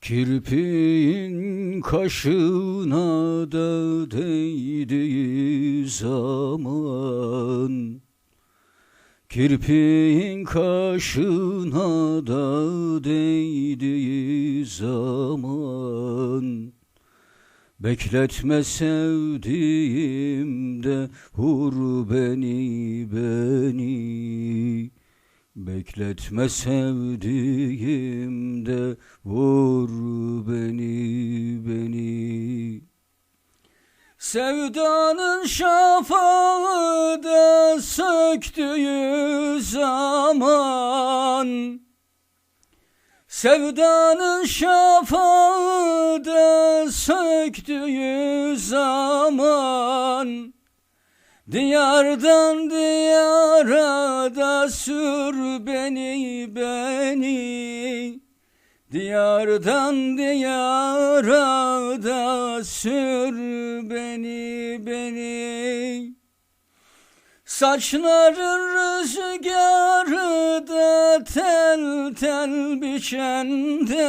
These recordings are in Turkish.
Kirpiğin kaşına da değdiği zaman. Kirpiğin kaşına da değdiği zaman. Bekletme sevdiğimde vur beni beni Bekletme sevdiğimde vur beni beni. Sevdanın şafağı da söktüğü zaman Sevdanın şafağı da söktüğü zaman Diyardan diyara da sür beni beni. Diyardan diyara da sür beni beni. Saçların rüzgarı da tel tel biçende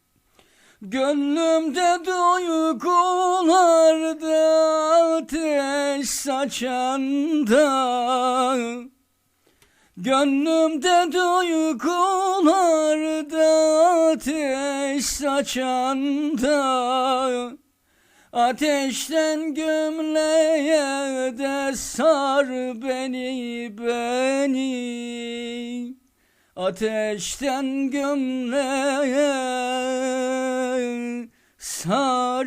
Gönlümde duygularda ateş saçanda. Gönlümde duygularda ateş saçanda. Ateşten gömleğe de sar beni beni. Ateşten gömleğe sar